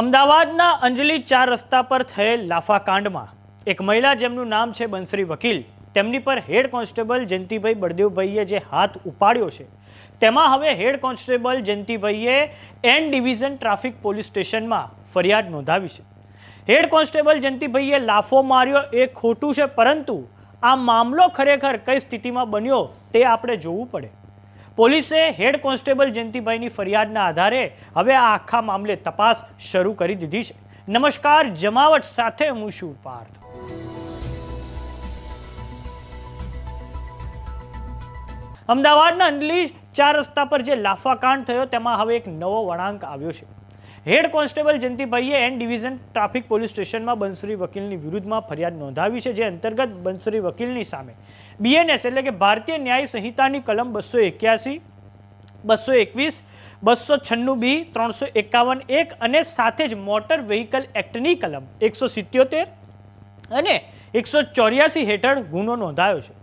અમદાવાદના અંજલિ ચાર રસ્તા પર થયેલ લાફાકાંડમાં એક મહિલા જેમનું નામ છે બંસરી વકીલ તેમની પર હેડ કોન્સ્ટેબલ જયંતિભાઈ બળદેવભાઈએ જે હાથ ઉપાડ્યો છે તેમાં હવે હેડ કોન્સ્ટેબલ જયંતિભાઈએ એન ડિવિઝન ટ્રાફિક પોલીસ સ્ટેશનમાં ફરિયાદ નોંધાવી છે. હેડ કોન્સ્ટેબલ જયંતિભાઈએ લાફો માર્યો એ ખોટું છે પરંતુ આ મામલો ખરેખર કઈ સ્થિતિમાં બન્યો તે આપણે જોવું પડે. પોલીસે હેડ કોન્સ્ટેબલ જયંતિભાઈની ફરિયાદના આધારે હવે આ આખા મામલે તપાસ શરૂ કરી દીધી છે. નમસ્કાર, જમાવટ સાથે હું છું પાર્થ. અમદાવાદના અંડલી ચાર રસ્તા પર જે લાફાકાંડ થયો, તેમાં હવે એક નવો વળાંક આવ્યો છે. હેડ કોન્સ્ટેબલ જયંતિભાઈએ એન ડિવિઝન ટ્રાફિક પોલીસ સ્ટેશનમાં બંસરી વકીલની વિરુદ્ધમાં ફરિયાદ નોંધાવી છે, જે અંતર્ગત બંસરી વકીલની સામે. બીએનએસ એટલે કે ભારતીય ન્યાય સંહિતાની કલમ બસો એક્યાસી, બસો એકવીસ, બસો છન્નું બી, ત્રણસો એકાવન એક અને સાથે જ મોટર વ્હીકલ એક્ટની કલમ એકસો સિત્યોતેર અને એકસો ચોર્યાસી હેઠળ ગુનો નોંધાયો છે.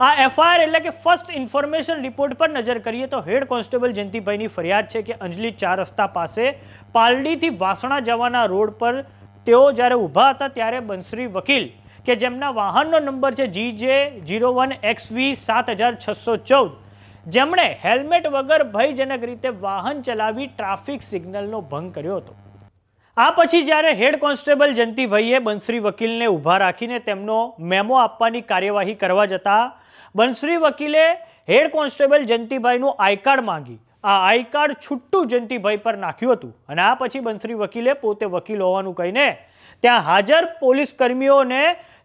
આ એફઆઈઆર એટલે કે ફર્સ્ટ ઇન્ફોર્મેશન રિપોર્ટ પર નજર કરીએ તો હેડ કોન્સ્ટેબલ જયંતિભાઈની ફરિયાદ છે કે અંજલી ચાર રસ્તા પાસે પાલડીથી વાસણા જવાના રોડ પર તેઓ જ્યારે ઊભા હતા ત્યારે બંસરી વકીલ કે જેમના વાહનનો નંબર છે જી જે જીરો વન એક્સ વી સાત હજાર છસો ચૌદ, જેમણે હેલ્મેટ વગર ભયજનક રીતે વાહન ચલાવી ટ્રાફિક સિગ્નલનો ભંગ કર્યો હતો. આ પછી જ્યારે હેડ કોન્સ્ટેબલ જયંતિભાઈએ બંસરી વકીલને ઊભા રાખીને તેમનો મેમો આપવાની કાર્યવાહી કરવા જતા બંસરી વકીલે હેડ કોન્સ્ટેબલ જયંતિભાઈનું આઈ કાર્ડ માંગી. આ આઈ કાર્ડ છૂટું જયંતિભાઈ પર નાખ્યું હતું અને આ પછી બંસરી વકીલે પોતે વકીલ હોવાનું કહીને ત્યાં હાજર પોલીસ કર્મીઓને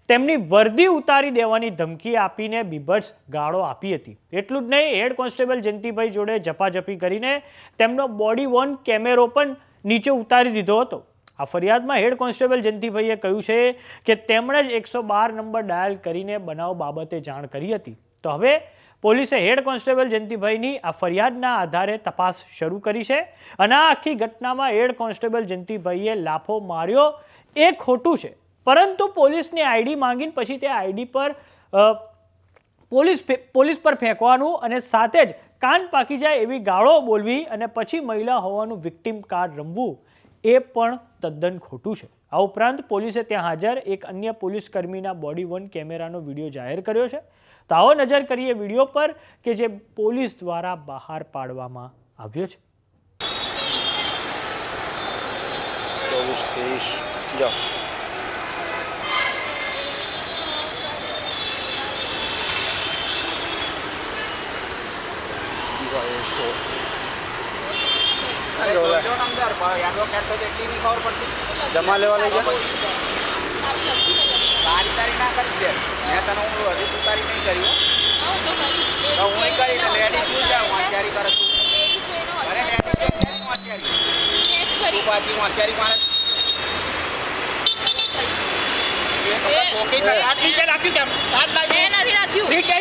તેમની વર્દી ઉતારી દેવાની ધમકી આપીને બીભત્સ ગાળો આપી હતી. એટલું જ નહીં, હેડ કોન્સ્ટેબલ જયંતિભાઈ જોડે ઝપાઝપી કરીને તેમનો બોડી વન કેમેરો પણ નીચે ઉતારી દીધો હતો. આ ફરિયાદમાં હેડ કોન્સ્ટેબલ જયંતિભાઈએ કહ્યું છે કે તેમણે જ એકસો બાર નંબર ડાયલ કરીને બનાવ બાબતે જાણ કરી હતી. તો હવે પોલીસે હેડ કોન્સ્ટેબલ જયંતિભાઈની આ ફરિયાદના આધારે તપાસ શરૂ કરી છે અને આ આખી ઘટનામાં હેડ કોન્સ્ટેબલ જયંતિભાઈએ લાફો માર્યો. એ ખોટું છે. પરંતુ પોલીસની આઈડી માંગીને પછી તે આઈડી પર પોલીસ પોલીસ પર ફેંકવાનું અને સાથે જ કાન પાકી જાય એવી ગાળો બોલવી અને પછી મહિલા હોવાનું વિક્ટિમ કાર્ડ રમવું, એ પણ તદ્દન ખોટું છે. આ ઉપરાંત પોલીસે ત્યાં હાજર એક અન્ય પોલીસ કર્મીના બોડી વન કેમેરાનો વીડિયો જાહેર કર્યો છે. તો આવો નજર કરીએ વીડિયો પર કે જે પોલીસ દ્વારા બહાર પાડવામાં આવ્યો છે. ચોવીસ જમા લેવા લઈ જાય તારી તારી ના કરી દે મેં તને હું હજી તું તારી નહીં કરી તો હું કરી ને લેડી કરે. અરે લેડી છે મારે. તો બસ ઓકે જ હાથ નીચે રાખ્યું કેમ હાથ લાઈ નીચે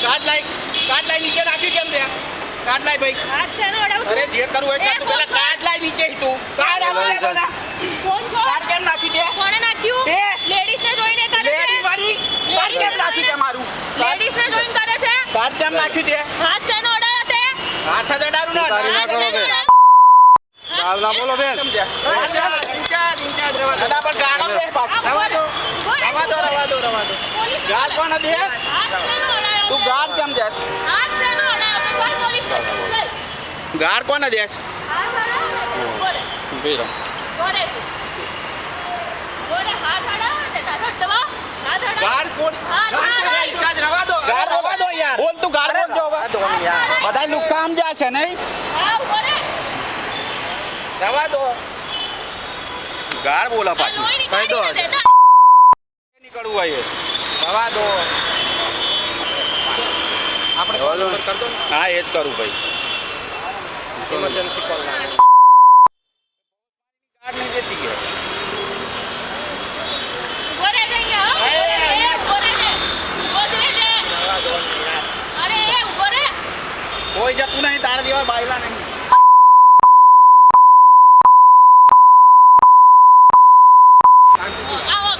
કાઢ લાઈ નીચે કાઢ રાખ્યું કેમ ત્યાં? કાઢ લાઈ કાઢ લાઈ નીચે રાખ્યું કેમ ત્યાં કાઢ લાઈ ભાઈ અરે જે કરવું હોય કર તું પેલા કાર્ડ લાઈ નીચે તું. કાર્ડ આપી દે પેલા કાર્ડ કેમ નાખી દે? કોણે નાખ્યું? બે. લેડીઝ ને જોઈને કરે છે? લેડી મારી કાર્ડ કેમ નાખી દે મારું? લેડીઝ ને જોઈન કરે છે? કાર્ડ કેમ નાખી દે? હાથ છે ને નાખ્યું તે? હાથ જ અડારું ને તારી ના કરો બે. કાલ ના બોલો બેન. સમજ્યા? ઊંચા, ઊંચા જ દાદા, પણ ગાળો દે પાછું. રવા દો. રવા દો, રવા દો, રવા દો. ગાળ પણ દે. તું ગાળ કેમ દેશ? ગાળ કોને દેશ? જ જો. બધા લુખ્ખા સમજ્યા છે નહીં? રવા દો. ગાળ બોલા પાછી. કહી દો નીકળવું હોય રવા દો. આપણે સો નંબર કરી દો ને. હા એ જ કરું ભાઈ. Emergency call. કોઈ જતું નહીં તારા જેવા બાયલા નહીં.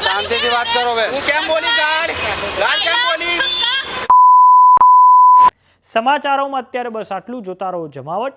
શાંતિથી વાત કરો હવે. હું કેમ બોલી ગાળ ગાળ કેમ બોલી? સમાચારોમાં અત્યારે બસ આટલું જોતા રહો જમાવટ.